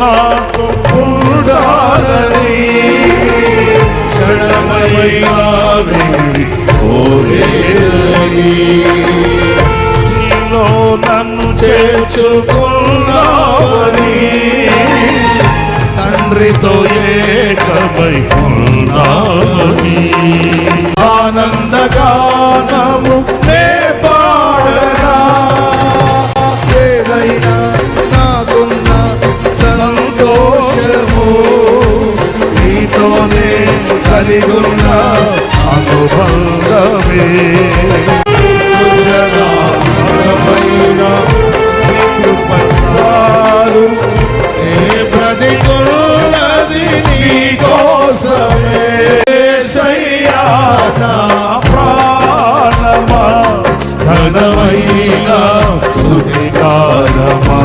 నాకు ఉండాలని క్షణమైనా కోరేదని నీలో నన్ను చేర్చుకున్నావని తండ్రితో ఏకమై ఉన్నావని. ఆనందగానము కలిగున్న. అనుబంధమే పంచారు ఏ ప్రతికున్నది నీ కోసమే సయ్యానా ప్రాణమా ధనమైన సుధికారమా